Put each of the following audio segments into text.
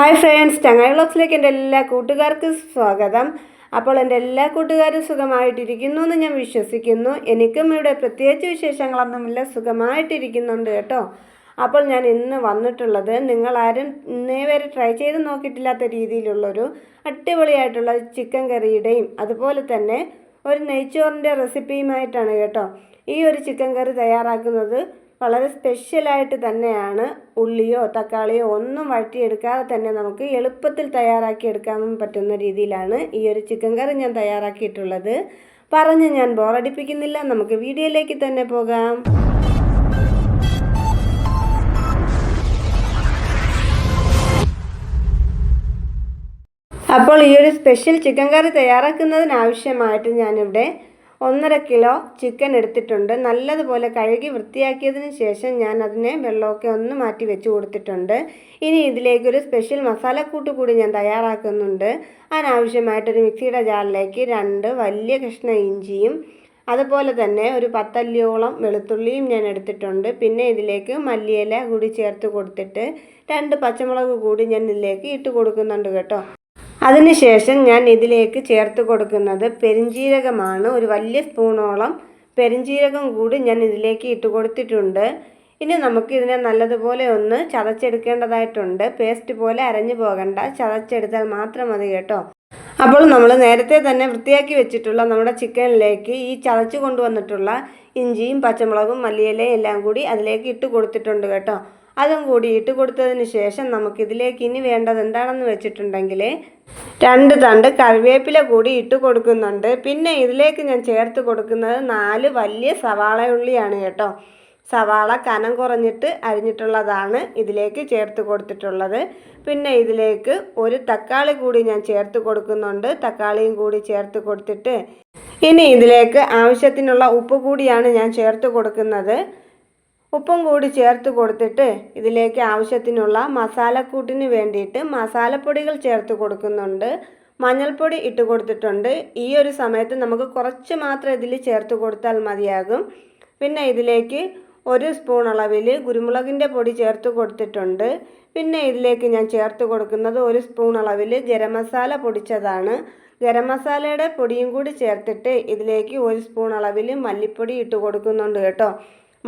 Hi friends ചങ്ങായി ബ്ലോഗ്സിലേക്ക് എന്റെ എല്ലാ കൂട്ടുകാർക്കും സ്വാഗതം. അപ്പോൾ എന്റെ എല്ലാ കൂട്ടുകാരും സുഖമായിട്ടിരിക്കുന്നു എന്ന് ഞാൻ വിശ്വസിക്കുന്നു. എനിക്കും ഇവിടെ പ്രത്യേകിച്ച് വിശേഷങ്ങളൊന്നുമില്ല സുഖമായിട്ടിരിക്കുന്നുണ്ട് കേട്ടോ. അപ്പോൾ ഞാൻ ഇന്ന് വന്നിട്ടുള്ളത് നിങ്ങളാരും ഇന്നേ വരെ ട്രൈ ചെയ്ത് നോക്കിയിട്ടില്ലാത്ത രീതിയിലുള്ളൊരു അടിപൊളിയായിട്ടുള്ള ചിക്കൻ കറിയുടെയും അതുപോലെ തന്നെ ഒരു നെയ്ച്ചോറിന്റെ റെസിപ്പിയുമായിട്ടാണ് കേട്ടോ ഈ ഒരു ചിക്കൻ കറി തയ്യാറാക്കുന്നത്. വളരെ സ്പെഷ്യലായിട്ട് തന്നെയാണ് ഉള്ളിയോ തക്കാളിയോ ഒന്നും വഴറ്റിയെടുക്കാതെ തന്നെ നമുക്ക് എളുപ്പത്തിൽ തയ്യാറാക്കി എടുക്കാൻ പറ്റുന്ന രീതിയിലാണ് ഈ ഒരു ചിക്കൻ കറി ഞാൻ തയ്യാറാക്കിയിട്ടുള്ളത്. പറഞ്ഞ് ഞാൻ ബോറടിപ്പിക്കുന്നില്ല നമുക്ക് വീഡിയോയിലേക്ക് തന്നെ പോകാം. അപ്പോൾ ഈ ഒരു സ്പെഷ്യൽ ചിക്കൻ കറി തയ്യാറാക്കുന്നതിനാവശ്യമായിട്ട് ഞാനിവിടെ ഒന്നര കിലോ ചിക്കൻ എടുത്തിട്ടുണ്ട്. നല്ലതുപോലെ കഴുകി വൃത്തിയാക്കിയതിന് ശേഷം ഞാൻ അതിനെ വെള്ളമൊക്കെ ഒന്ന് മാറ്റി വെച്ച് കൊടുത്തിട്ടുണ്ട്. ഇനി ഇതിലേക്കൊരു സ്പെഷ്യൽ മസാലക്കൂട്ട് കൂടി ഞാൻ തയ്യാറാക്കുന്നുണ്ട്. അതിനാവശ്യമായിട്ടൊരു മിക്സിയുടെ ജാറിലേക്ക് രണ്ട് വലിയ കഷ്ണ ഇഞ്ചിയും അതുപോലെ തന്നെ ഒരു പത്തല്ലിയോളം വെളുത്തുള്ളിയും ഞാൻ എടുത്തിട്ടുണ്ട്. പിന്നെ ഇതിലേക്ക് മല്ലിയില കൂടി ചേർത്ത് കൊടുത്തിട്ട് രണ്ട് പച്ചമുളക് കൂടി ഞാൻ ഇതിലേക്ക് ഇട്ട് കൊടുക്കുന്നുണ്ട് കേട്ടോ. അതിനുശേഷം ഞാൻ ഇതിലേക്ക് ചേർത്ത് കൊടുക്കുന്നത് പെരിഞ്ജീരകമാണ് ഒരു വലിയ സ്പൂണോളം പെരിഞ്ജീരകം കൂടി ഞാൻ ഇതിലേക്ക് ഇട്ട് കൊടുത്തിട്ടുണ്ട്. ഇനി നമുക്ക് ഇതിനെ നല്ലതുപോലെ ഒന്ന് ചതച്ചെടുക്കേണ്ടതായിട്ടുണ്ട്. പേസ്റ്റ് പോലെ അരഞ്ഞു പോകണ്ട. ചതച്ചെടുത്താൽ മാത്രം മതി കേട്ടോ. അപ്പോൾ നമ്മൾ നേരത്തെ തന്നെ വൃത്തിയാക്കി വെച്ചിട്ടുള്ള നമ്മുടെ ചിക്കനിലേക്ക് ഈ ചതച്ചു കൊണ്ടുവന്നിട്ടുള്ള ഇഞ്ചിയും പച്ചമുളകും മല്ലിയിലയും എല്ലാം കൂടി അതിലേക്ക് ഇട്ട് കൊടുത്തിട്ടുണ്ട് കേട്ടോ. അതും കൂടി ഇട്ട് കൊടുത്തതിന് ശേഷം നമുക്കിതിലേക്ക് ഇനി വേണ്ടത് എന്താണെന്ന് വെച്ചിട്ടുണ്ടെങ്കിൽ രണ്ട് തണ്ട് കറിവേപ്പില കൂടി ഇട്ട് കൊടുക്കുന്നുണ്ട്. പിന്നെ ഇതിലേക്ക് ഞാൻ ചേർത്ത് കൊടുക്കുന്നത് നാല് വലിയ സവാള ഉള്ളിയാണ് കേട്ടോ. സവാള കനം കുറഞ്ഞിട്ട് അരിഞ്ഞിട്ടുള്ളതാണ് ഇതിലേക്ക് ചേർത്ത് കൊടുത്തിട്ടുള്ളത്. പിന്നെ ഇതിലേക്ക് ഒരു തക്കാളി കൂടി ഞാൻ ചേർത്ത് കൊടുക്കുന്നുണ്ട്. തക്കാളിയും കൂടി ചേർത്ത് കൊടുത്തിട്ട് ഇനി ഇതിലേക്ക് ആവശ്യത്തിനുള്ള ഉപ്പ് കൂടിയാണ് ഞാൻ ചേർത്ത് കൊടുക്കുന്നത്. ഉപ്പും കൂടി ചേർത്ത് കൊടുത്തിട്ട് ഇതിലേക്ക് ആവശ്യത്തിനുള്ള മസാലക്കൂട്ടിന് വേണ്ടിയിട്ട് മസാലപ്പൊടികൾ ചേർത്ത് കൊടുക്കുന്നുണ്ട്. മഞ്ഞൾപ്പൊടി ഇട്ട് കൊടുത്തിട്ടുണ്ട്. ഈ ഒരു സമയത്ത് നമുക്ക് കുറച്ച് മാത്രം ഇതിൽ ചേർത്ത് കൊടുത്താൽ മതിയാകും. പിന്നെ ഇതിലേക്ക് ഒരു സ്പൂൺ അളവിൽ കുരുമുളകിന്റെ പൊടി ചേർത്ത് കൊടുത്തിട്ടുണ്ട്. പിന്നെ ഇതിലേക്ക് ഞാൻ ചേർത്ത് കൊടുക്കുന്നത് ഒരു സ്പൂൺ അളവിൽ ഗരം മസാല പൊടിച്ചതാണ്. ഗരം മസാലയുടെ പൊടിയും കൂടി ചേർത്തിട്ട് ഇതിലേക്ക് ഒരു സ്പൂൺ അളവിൽ മല്ലിപ്പൊടി ഇട്ട് കൊടുക്കുന്നുണ്ട് കേട്ടോ.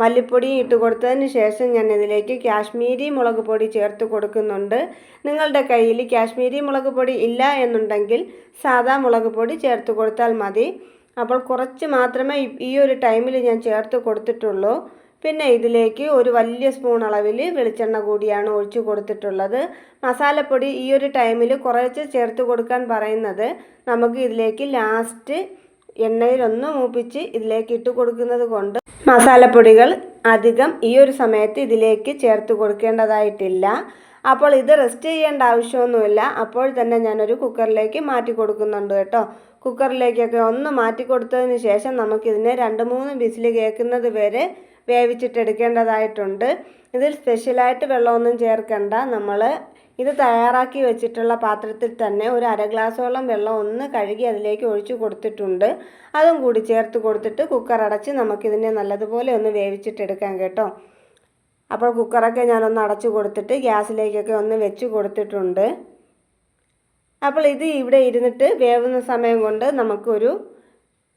മല്ലിപ്പൊടി ഇട്ട് കൊടുത്തതിന് ശേഷം ഞാൻ ഇതിലേക്ക് കാശ്മീരി മുളക് പൊടി ചേർത്ത് കൊടുക്കുന്നുണ്ട്. നിങ്ങളുടെ കയ്യിൽ കാശ്മീരി മുളക് പൊടി ഇല്ല എന്നുണ്ടെങ്കിൽ സാധാ മുളക് പൊടി ചേർത്ത് കൊടുത്താൽ മതി. അപ്പോൾ കുറച്ച് മാത്രമേ ഈ ഒരു ടൈമിൽ ഞാൻ ചേർത്ത് കൊടുത്തിട്ടുള്ളൂ. പിന്നെ ഇതിലേക്ക് ഒരു വലിയ സ്പൂൺ അളവിൽ വെളിച്ചെണ്ണ കൂടിയാണ് ഒഴിച്ചു കൊടുത്തിട്ടുള്ളത്. മസാലപ്പൊടി ഈ ഒരു ടൈമിൽ കുറച്ച് ചേർത്ത് കൊടുക്കാൻ പറയുന്നത്. നമുക്ക് ഇതിലേക്ക് ലാസ്റ്റ് എണ്ണയിലൊന്ന് മൂപ്പിച്ച് ഇതിലേക്ക് ഇട്ട് കൊടുക്കുന്നത് കൊണ്ട് മസാലപ്പൊടികൾ അധികം ഈ ഒരു സമയത്ത് ഇതിലേക്ക് ചേർത്ത് കൊടുക്കേണ്ടതായിട്ടില്ല. അപ്പോൾ ഇത് റെസ്റ്റ് ചെയ്യേണ്ട ആവശ്യമൊന്നുമില്ല. അപ്പോൾ തന്നെ ഞാനൊരു കുക്കറിലേക്ക് മാറ്റി കൊടുക്കുന്നുണ്ട് കേട്ടോ. കുക്കറിലേക്കൊക്കെ ഒന്ന് മാറ്റി കൊടുത്തതിന് ശേഷം നമുക്കിതിനെ രണ്ട് മൂന്ന് ബിസിൽ കേൾക്കുന്നത് വരെ വേവിച്ചിട്ടെടുക്കേണ്ടതായിട്ടുണ്ട് ഇതിൽ സ്പെഷ്യലായിട്ട് വെള്ളമൊന്നും ചേർക്കണ്ട. നമ്മൾ ഇത് തയ്യാറാക്കി വെച്ചിട്ടുള്ള പാത്രത്തിൽ തന്നെ ഒരു അര ഗ്ലാസോളം വെള്ളം ഒന്ന് കഴുകി അതിലേക്ക് ഒഴിച്ചു കൊടുത്തിട്ടുണ്ട്. അതും കൂടി ചേർത്ത് കൊടുത്തിട്ട് കുക്കർ അടച്ച് നമുക്കിതിനെ നല്ലതുപോലെ ഒന്ന് വേവിച്ചിട്ടെടുക്കാം കേട്ടോ. അപ്പോൾ കുക്കറൊക്കെ ഞാനൊന്ന് അടച്ചു കൊടുത്തിട്ട് ഗ്യാസിലേക്കൊക്കെ ഒന്ന് വെച്ച് കൊടുത്തിട്ടുണ്ട്. അപ്പോൾ ഇത് ഇവിടെ ഇരുന്നിട്ട് വേവുന്ന സമയം കൊണ്ട് നമുക്കൊരു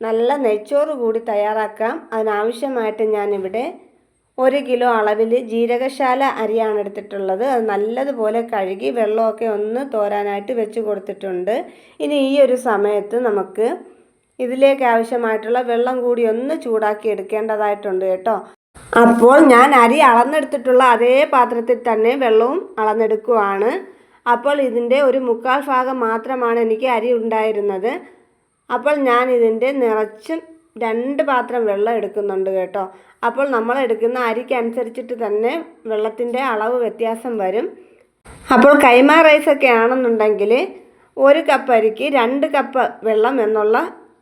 നല്ല നെയ്ച്ചോറ് കൂടി തയ്യാറാക്കാം. അതിനാവശ്യമായിട്ട് ഞാനിവിടെ ഒരു കിലോ അളവിൽ ജീരകശാല അരിയാണ് എടുത്തിട്ടുള്ളത്. അത് നല്ലതുപോലെ കഴുകി വെള്ളമൊക്കെ ഒന്ന് തോരാനായിട്ട് വെച്ച് കൊടുത്തിട്ടുണ്ട്. ഇനി ഈ ഒരു സമയത്ത് നമുക്ക് ഇതിലേക്ക് ആവശ്യമായിട്ടുള്ള വെള്ളം കൂടി ഒന്ന് ചൂടാക്കി എടുക്കേണ്ടതായിട്ടുണ്ട് കേട്ടോ. അപ്പോൾ ഞാൻ അരി അളന്നെടുത്തിട്ടുള്ള അതേ പാത്രത്തിൽ തന്നെ വെള്ളവും അളന്നെടുക്കുവാണ്. അപ്പോൾ ഇതിന്റെ ഒരു മുക്കാൽ ഭാഗം മാത്രമാണ് എനിക്ക് അരി ഉണ്ടായിരുന്നത്. അപ്പോൾ ഞാൻ ഇതിന്റെ നിറച്ചും രണ്ട് പാത്രം വെള്ളം എടുക്കുന്നുണ്ട് കേട്ടോ. അപ്പോൾ നമ്മൾ എടുക്കുന്ന അരിക്കനുസരിച്ചിട്ട് തന്നെ വെള്ളത്തിന്റെ അളവ് വ്യത്യാസം വരും. അപ്പോൾ കൈമ റൈസൊക്കെ ആണെന്നുണ്ടെങ്കിൽ ഒരു കപ്പ് അരിക്ക് രണ്ട് കപ്പ് വെള്ളം എന്നുള്ള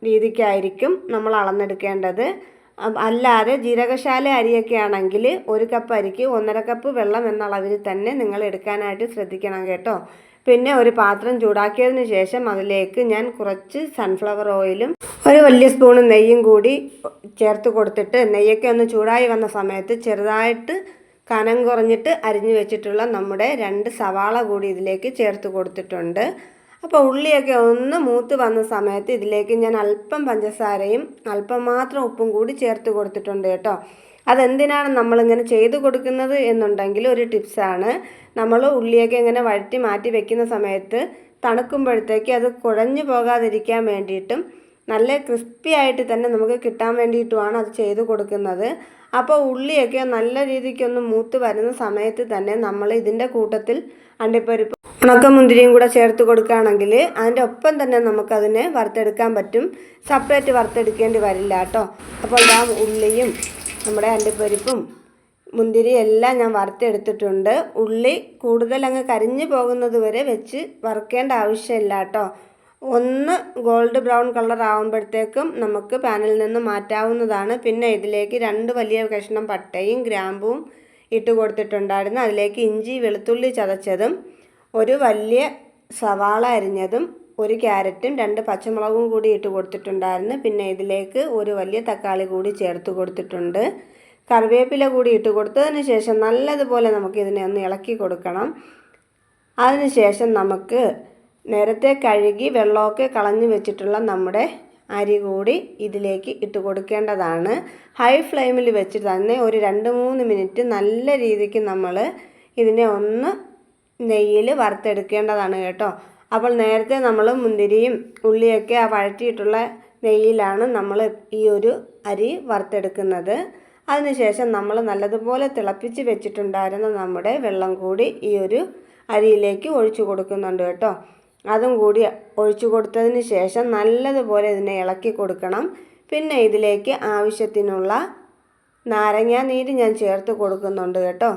രീതിക്കായിരിക്കും നമ്മൾ അളന്നെടുക്കേണ്ടത്. അല്ലാതെ ജീരകശാല അരിയൊക്കെ ആണെങ്കിൽ ഒരു കപ്പ് അരിക്ക് ഒന്നര കപ്പ് വെള്ളം എന്ന അളവിൽ തന്നെ നിങ്ങൾ എടുക്കാനായിട്ട് ശ്രദ്ധിക്കണം കേട്ടോ. പിന്നെ ഒരു പാത്രം ചൂടാക്കിയതിന് ശേഷം അതിലേക്ക് ഞാൻ കുറച്ച് സൺഫ്ലവർ ഓയിലും ഒരു വലിയ സ്പൂൺ നെയ്യും കൂടി ചേർത്ത് കൊടുത്തിട്ട് നെയ്യൊക്കെ ഒന്ന് ചൂടായി വന്ന സമയത്ത് ചെറുതായിട്ട് കനം കുറഞ്ഞിട്ട് അരിഞ്ഞു വെച്ചിട്ടുള്ള നമ്മുടെ രണ്ട് സവാള കൂടി ഇതിലേക്ക് ചേർത്ത് കൊടുത്തിട്ടുണ്ട്. അപ്പോൾ ഉള്ളിയൊക്കെ ഒന്ന് മൂത്ത് വന്ന സമയത്ത് ഇതിലേക്ക് ഞാൻ അല്പം പഞ്ചസാരയും അല്പം മാത്രം ഉപ്പും കൂടി ചേർത്ത് കൊടുത്തിട്ടുണ്ട് കേട്ടോ. അതെന്തിനാണ് നമ്മളിങ്ങനെ ചെയ്ത് കൊടുക്കുന്നത് എന്നുണ്ടെങ്കിൽ ഒരു ടിപ്സാണ്. നമ്മൾ ഉള്ളിയൊക്കെ ഇങ്ങനെ വഴറ്റി മാറ്റി വെക്കുന്ന സമയത്ത് തണുക്കുമ്പോഴത്തേക്ക് അത് കുഴഞ്ഞു പോകാതിരിക്കാൻ വേണ്ടിയിട്ടും നല്ല ക്രിസ്പി ആയിട്ട് തന്നെ നമുക്ക് കിട്ടാൻ വേണ്ടിയിട്ടുമാണ് അത് ചെയ്ത് കൊടുക്കുന്നത്. അപ്പോൾ ഉള്ളിയൊക്കെ നല്ല രീതിക്കൊന്ന് മൂത്ത് വരുന്ന സമയത്ത് തന്നെ നമ്മൾ ഇതിന്റെ കൂട്ടത്തിൽ അണ്ടിപ്പരിപ്പ് ഉണക്കമുന്തിരിയും കൂടെ ചേർത്ത് കൊടുക്കുകയാണെങ്കിൽ അതിന്റെ ഒപ്പം തന്നെ നമുക്കതിനെ വറുത്തെടുക്കാൻ പറ്റും. സെപ്പറേറ്റ് വറുത്തെടുക്കേണ്ടി വരില്ല കേട്ടോ. അപ്പോൾ ഞാൻ ഉള്ളിയും നമ്മുടെ അണ്ടിപ്പരിപ്പും മുന്തിരി എല്ലാം ഞാൻ വറുത്തെടുത്തിട്ടുണ്ട്. ഉള്ളി കൂടുതൽ അങ്ങ് കരിഞ്ഞു പോകുന്നത് വരെ വെച്ച് വറുക്കേണ്ട ആവശ്യമില്ല കേട്ടോ. ഒന്ന് ഗോൾഡ് ബ്രൗൺ കളർ ആകുമ്പോഴത്തേക്കും നമുക്ക് പാനിൽ നിന്ന് മാറ്റാവുന്നതാണ്. പിന്നെ ഇതിലേക്ക് രണ്ട് വലിയ കഷ്ണം പട്ടയും ഗ്രാമ്പും ഇട്ട് കൊടുത്തിട്ടുണ്ടായിരുന്നു. അതിലേക്ക് ഇഞ്ചി വെളുത്തുള്ളി ചതച്ചതും ഒരു വലിയ സവാള അരിഞ്ഞതും ഒരു ക്യാരറ്റും രണ്ട് പച്ചമുളകും കൂടി ഇട്ട് കൊടുത്തിട്ടുണ്ടായിരുന്നു. പിന്നെ ഇതിലേക്ക് ഒരു വലിയ തക്കാളി കൂടി ചേർത്ത് കൊടുത്തിട്ടുണ്ട്. കറിവേപ്പില കൂടി ഇട്ട് കൊടുത്തതിന് ശേഷം നല്ലതുപോലെ നമുക്ക് ഇതിനെ ഒന്ന് ഇളക്കി കൊടുക്കണം. അതിനുശേഷം നമുക്ക് നേരത്തെ കഴുകി വെള്ളമൊക്കെ കളഞ്ഞു വെച്ചിട്ടുള്ള നമ്മുടെ അരി കൂടി ഇതിലേക്ക് ഇട്ട് കൊടുക്കേണ്ടതാണ്. ഹൈ ഫ്ലെയിമിൽ വെച്ച് തന്നെ ഒരു രണ്ട് മൂന്ന് മിനിറ്റ് നല്ല രീതിക്ക് നമ്മൾ ഇതിനെ ഒന്ന് നെയ്യിൽ വറുത്തെടുക്കേണ്ടതാണ് കേട്ടോ. അപ്പോൾ നേരത്തെ നമ്മൾ മുന്തിരിയും ഉള്ളിയൊക്കെ ആ വഴറ്റിയിട്ടുള്ള നെയ്യിലാണ് നമ്മൾ ഈ ഒരു അരി വറുത്തെടുക്കുന്നത്. അതിനുശേഷം നമ്മൾ നല്ലതുപോലെ തിളപ്പിച്ച് വെച്ചിട്ടുണ്ടായിരുന്ന നമ്മുടെ വെള്ളം കൂടി ഈ ഒരു അരിയിലേക്ക് ഒഴിച്ചു കൊടുക്കുന്നുണ്ട് കേട്ടോ. അതും കൂടി ഒഴിച്ചു കൊടുത്തതിന് ശേഷം നല്ലതുപോലെ ഇതിനെ ഇളക്കി കൊടുക്കണം. പിന്നെ ഇതിലേക്ക് ആവശ്യത്തിനുള്ള നാരങ്ങാ നീര് ഞാൻ ചേർത്ത് കൊടുക്കുന്നുണ്ട് കേട്ടോ.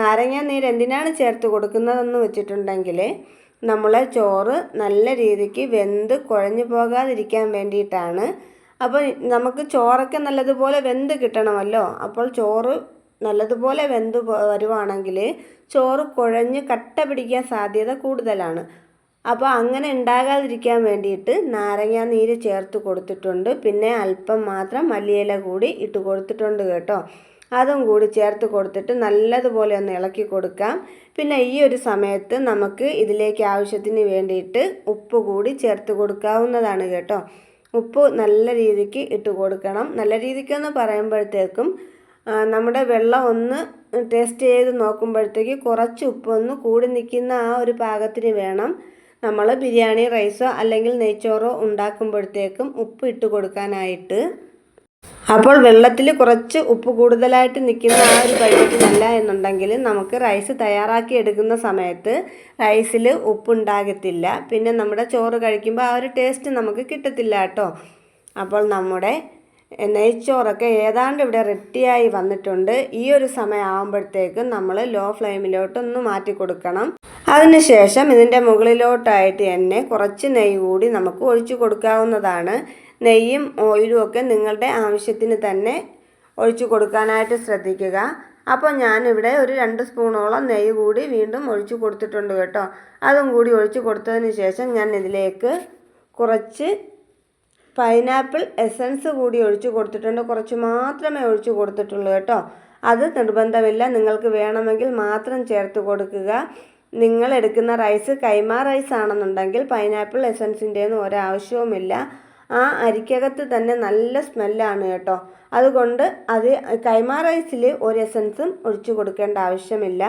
നാരങ്ങാ നീര് എന്തിനാണ് ചേർത്ത് കൊടുക്കുന്നതെന്ന് വെച്ചിട്ടുണ്ടെങ്കിൽ നമ്മൾ ചോറ് നല്ല രീതിക്ക് വെന്ത് കുഴഞ്ഞു പോകാതിരിക്കാൻ വേണ്ടിയിട്ടാണ്. അപ്പോൾ നമുക്ക് ചോറൊക്കെ നല്ലതുപോലെ വെന്ത് കിട്ടണമല്ലോ. അപ്പോൾ ചോറ് നല്ലതുപോലെ വെന്ത് വരുവാണെങ്കിൽ ചോറ് കുഴഞ്ഞ് കട്ട പിടിക്കാൻ സാധ്യത കൂടുതലാണ്. അപ്പോൾ അങ്ങനെ ഉണ്ടാകാതിരിക്കാൻ വേണ്ടിയിട്ട് നാരങ്ങ നീര് ചേർത്ത് കൊടുത്തിട്ടുണ്ട്. പിന്നെ അല്പം മാത്രം മല്ലിയില കൂടി ഇട്ട് കൊടുത്തിട്ടുണ്ട് കേട്ടോ. അതും കൂടി ചേർത്ത് കൊടുത്തിട്ട് നല്ലതുപോലെ ഒന്ന് ഇളക്കി കൊടുക്കാം. പിന്നെ ഈ ഒരു സമയത്ത് നമുക്ക് ഇതിലേക്ക് ആവശ്യത്തിന് വേണ്ടിയിട്ട് ഉപ്പ് കൂടി ചേർത്ത് കൊടുക്കാവുന്നതാണ് കേട്ടോ. ഉപ്പ് നല്ല രീതിക്ക് ഇട്ട് കൊടുക്കണം. നല്ല രീതിക്കെന്ന് പറയുമ്പോഴത്തേക്കും നമ്മുടെ വെള്ളം ഒന്ന് ടേസ്റ്റ് ചെയ്ത് നോക്കുമ്പോഴത്തേക്ക് കുറച്ച് ഉപ്പൊന്ന് കൂടി നിൽക്കുന്ന ആ ഒരു പാകത്തിന് വേണം. നമ്മൾ ബിരിയാണി റൈസോ അല്ലെങ്കിൽ നെയ്ച്ചോറോ ഉണ്ടാക്കുമ്പോഴത്തേക്കും ഉപ്പ് ഇട്ട് കൊടുക്കാനായിട്ട്. അപ്പോൾ വെള്ളത്തിൽ കുറച്ച് ഉപ്പ് കൂടുതലായിട്ട് നിൽക്കുന്ന ആ ഒരു പരുവത്തിനല്ല എന്നുണ്ടെങ്കിൽ നമുക്ക് റൈസ് തയ്യാറാക്കി എടുക്കുന്ന സമയത്ത് റൈസിൽ ഉപ്പുണ്ടാകത്തില്ല പിന്നെ നമ്മുടെ ചോറ് കഴിക്കുമ്പോൾ ആ ഒരു ടേസ്റ്റ് നമുക്ക് കിട്ടത്തില്ല കേട്ടോ. അപ്പോൾ നമ്മുടെ നെയ്ച്ചോറൊക്കെ ഏതാണ്ട് ഇവിടെ റെഡിയായി വന്നിട്ടുണ്ട്. ഈ ഒരു സമയം ആകുമ്പോഴത്തേക്കും നമ്മൾ ലോ ഫ്ലെയിമിലോട്ടൊന്ന് മാറ്റി കൊടുക്കണം. അതിനുശേഷം ഇതിന്റെ മുകളിലോട്ടായിട്ട് തന്നെ കുറച്ച് നെയ്യ് കൂടി നമുക്ക് ഒഴിച്ചു കൊടുക്കാവുന്നതാണ്. നെയ്യും ഓയിലും ഒക്കെ നിങ്ങളുടെ ആവശ്യത്തിന് തന്നെ ഒഴിച്ചു കൊടുക്കാനായിട്ട് ശ്രദ്ധിക്കുക. അപ്പോൾ ഞാനിവിടെ ഒരു രണ്ട് സ്പൂണോളം നെയ്യ് കൂടി വീണ്ടും ഒഴിച്ചു കൊടുത്തിട്ടുണ്ട് കേട്ടോ. അതും കൂടി ഒഴിച്ചു കൊടുത്തതിന് ശേഷം ഞാൻ ഇതിലേക്ക് കുറച്ച് പൈനാപ്പിൾ എസൻസ് കൂടി ഒഴിച്ചു കൊടുത്തിട്ടുണ്ട്. കുറച്ച് മാത്രമേ ഒഴിച്ചു കൊടുത്തിട്ടുള്ളൂ കേട്ടോ. അത് നിർബന്ധമില്ല. നിങ്ങൾക്ക് വേണമെങ്കിൽ മാത്രം ചേർത്ത് കൊടുക്കുക. നിങ്ങൾ എടുക്കുന്ന റൈസ് കൈമ റൈസ് ആണെന്നുണ്ടെങ്കിൽ പൈനാപ്പിൾ എസൻസിന്റെയൊന്നും ഒരാവശ്യവുമില്ല. ആ അരിക്കകത്ത് തന്നെ നല്ല സ്മെല്ലാണ് കേട്ടോ. അതുകൊണ്ട് അത് കൈമ റൈസിൽ ഒരു എസൻസും ഒഴിച്ചു കൊടുക്കേണ്ട ആവശ്യമില്ല.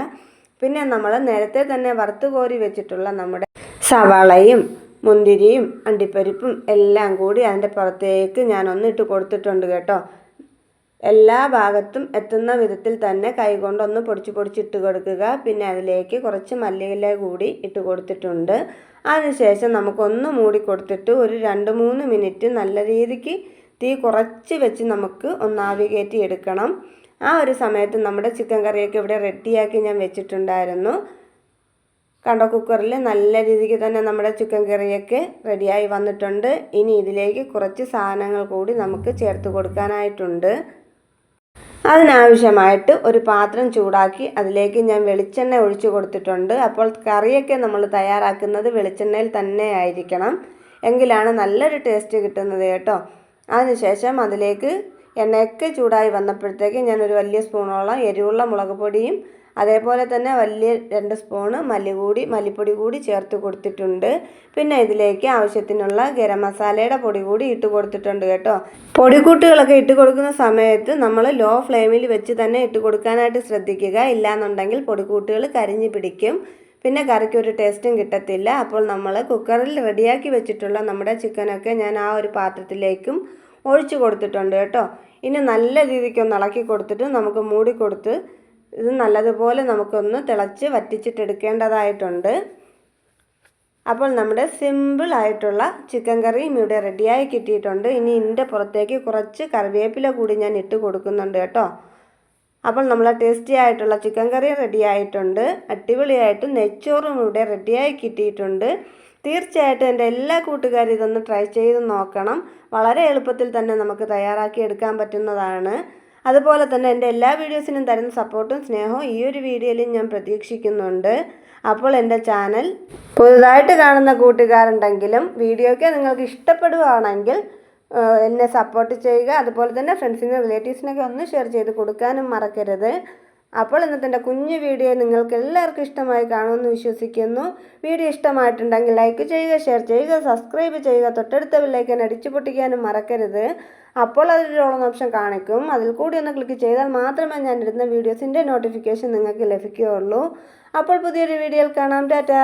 പിന്നെ നമ്മൾ നേരത്തെ തന്നെ വറുത്ത് കോരി വെച്ചിട്ടുള്ള നമ്മുടെ സവാളയും മുന്തിരിയും അണ്ടിപ്പരിപ്പും എല്ലാം കൂടി അതിന്റെ പുറത്തേക്ക് ഞാൻ ഒന്നിട്ട് കൊടുത്തിട്ടുണ്ട് കേട്ടോ. എല്ലാ ഭാഗത്തും എത്തുന്ന വിധത്തിൽ തന്നെ കൈകൊണ്ടൊന്ന് പൊടിച്ച് പൊടിച്ചിട്ട് കൊടുക്കുക. പിന്നെ അതിലേക്ക് കുറച്ച് മല്ലിയില കൂടി ഇട്ട് കൊടുത്തിട്ടുണ്ട്. അതിനുശേഷം നമുക്കൊന്ന് മൂടി കൊടുത്തിട്ട് ഒരു രണ്ട് മൂന്ന് മിനിറ്റ് നല്ല രീതിക്ക് തീ കുറച്ച് വെച്ച് നമുക്ക് ഒന്ന് ആവികേറ്റി എടുക്കണം. ആ ഒരു സമയത്ത് നമ്മുടെ ചിക്കൻ കറിയൊക്കെ ഇവിടെ റെഡിയാക്കി ഞാൻ വെച്ചിട്ടുണ്ടായിരുന്നു. കണ്ടോ കുക്കറിൽ നല്ല രീതിക്ക് തന്നെ നമ്മുടെ ചിക്കൻ കറിയൊക്കെ റെഡിയായി വന്നിട്ടുണ്ട്. ഇനി ഇതിലേക്ക് കുറച്ച് സാധനങ്ങൾ കൂടി നമുക്ക് ചേർത്ത് കൊടുക്കാനായിട്ടുണ്ട്. അതിനാവശ്യമായിട്ട് ഒരു പാത്രം ചൂടാക്കി അതിലേക്ക് ഞാൻ വെളിച്ചെണ്ണ ഒഴിച്ചു കൊടുത്തിട്ടുണ്ട്. അപ്പോൾ കറിയൊക്കെ നമ്മൾ തയ്യാറാക്കുന്നത് വെളിച്ചെണ്ണയിൽ തന്നെ ആയിരിക്കണം. എങ്കിലാണ് നല്ലൊരു ടേസ്റ്റ് കിട്ടുന്നത് കേട്ടോ. അതിനുശേഷം അതിലേക്ക് എണ്ണയൊക്കെ ചൂടായി വന്നപ്പോഴത്തേക്ക് ഞാനൊരു വലിയ സ്പൂണോളം എരിവുള്ള മുളക് പൊടിയും അതേപോലെ തന്നെ വലിയ രണ്ട് സ്പൂണ് മല്ലികൂടി മല്ലിപ്പൊടി കൂടി ചേർത്ത് കൊടുത്തിട്ടുണ്ട്. പിന്നെ ഇതിലേക്ക് ആവശ്യത്തിനുള്ള ഗരം മസാലയുടെ പൊടി കൂടി ഇട്ട് കൊടുത്തിട്ടുണ്ട് കേട്ടോ. പൊടിക്കൂട്ടുകളൊക്കെ ഇട്ട് കൊടുക്കുന്ന സമയത്ത് നമ്മൾ ലോ ഫ്ലെയിമിൽ വെച്ച് തന്നെ ഇട്ട് കൊടുക്കാനായിട്ട് ശ്രദ്ധിക്കുക. ഇല്ലാന്നുണ്ടെങ്കിൽ പൊടിക്കൂട്ടുകൾ കരിഞ്ഞു പിടിക്കും. പിന്നെ കറിക്ക് ഒരു ടേസ്റ്റും കിട്ടത്തില്ല. അപ്പോൾ നമ്മൾ കുക്കറിൽ റെഡിയാക്കി വെച്ചിട്ടുള്ള നമ്മുടെ ചിക്കനൊക്കെ ഞാൻ ആ ഒരു പാത്രത്തിലേക്കും ഒഴിച്ചു കൊടുത്തിട്ടുണ്ട് കേട്ടോ. ഇനി നല്ല രീതിക്ക് ഒന്ന് ഇളക്കി കൊടുത്തിട്ട് നമുക്ക് മൂടി കൊടുത്ത് ഇത് നല്ലതുപോലെ നമുക്കൊന്ന് തിളച്ച് വറ്റിച്ചിട്ടെടുക്കേണ്ടതായിട്ടുണ്ട്. അപ്പോൾ നമ്മുടെ സിമ്പിൾ ആയിട്ടുള്ള ചിക്കൻ കറിയും ഇവിടെ റെഡിയായി കിട്ടിയിട്ടുണ്ട്. ഇനി ഇതിന്റെ പുറത്തേക്ക് കുറച്ച് കറിവേപ്പില കൂടി ഞാൻ ഇട്ട് കൊടുക്കുന്നുണ്ട് കേട്ടോ. അപ്പോൾ നമ്മളെ ടേസ്റ്റി ആയിട്ടുള്ള ചിക്കൻ കറി റെഡിയായിട്ടുണ്ട് അടിപൊളിയായിട്ട് നെച്ചോറും ഇവിടെ റെഡിയായി കിട്ടിയിട്ടുണ്ട്. തീർച്ചയായിട്ടും എന്റെ എല്ലാ കൂട്ടുകാരും ഇതൊന്ന് ട്രൈ ചെയ്ത് നോക്കണം. വളരെ എളുപ്പത്തിൽ തന്നെ നമുക്ക് തയ്യാറാക്കി എടുക്കാൻ പറ്റുന്നതാണ്. അതുപോലെ തന്നെ എന്റെ എല്ലാ വീഡിയോസിനും തരുന്ന സപ്പോർട്ടും സ്നേഹവും ഈ ഒരു വീഡിയോയിലും ഞാൻ പ്രതീക്ഷിക്കുന്നുണ്ട്. അപ്പോൾ എന്റെ ചാനൽ പുതുതായിട്ട് കാണുന്ന കൂട്ടുകാരുണ്ടെങ്കിലും വീഡിയോയ്ക്ക് നിങ്ങൾക്ക് ഇഷ്ടപ്പെടുകയാണെങ്കിൽ എന്നെ സപ്പോർട്ട് ചെയ്യുക. അതുപോലെ തന്നെ ഫ്രണ്ട്സിനും റിലേറ്റീവ്സിനൊക്കെ ഒന്ന് ഷെയർ ചെയ്ത് കൊടുക്കാനും മറക്കരുത്. അപ്പോൾ ഇന്നത്തെ എന്റെ കുഞ്ഞു വീഡിയോ നിങ്ങൾക്ക് എല്ലാവർക്കും ഇഷ്ടമായി കാണുമെന്ന് വിശ്വസിക്കുന്നു. വീഡിയോ ഇഷ്ടമായിട്ടുണ്ടെങ്കിൽ ലൈക്ക് ചെയ്യുക ഷെയർ ചെയ്യുക സബ്സ്ക്രൈബ് ചെയ്യുക തൊട്ടടുത്ത ബില്ലേക്കൻ അടിച്ചു പൊട്ടിക്കാനും മറക്കരുത്. അപ്പോൾ അതൊരു ഓൺ ഓപ്ഷൻ കാണിക്കും. അതിൽ കൂടി ഒന്ന് ക്ലിക്ക് ചെയ്താൽ മാത്രമേ ഞാൻ ഇടുന്ന വീഡിയോസിന്റെ നോട്ടിഫിക്കേഷൻ നിങ്ങൾക്ക് ലഭിക്കുകയുള്ളൂ. അപ്പോൾ പുതിയൊരു വീഡിയോയിൽ കാണാം. ടാറ്റാ!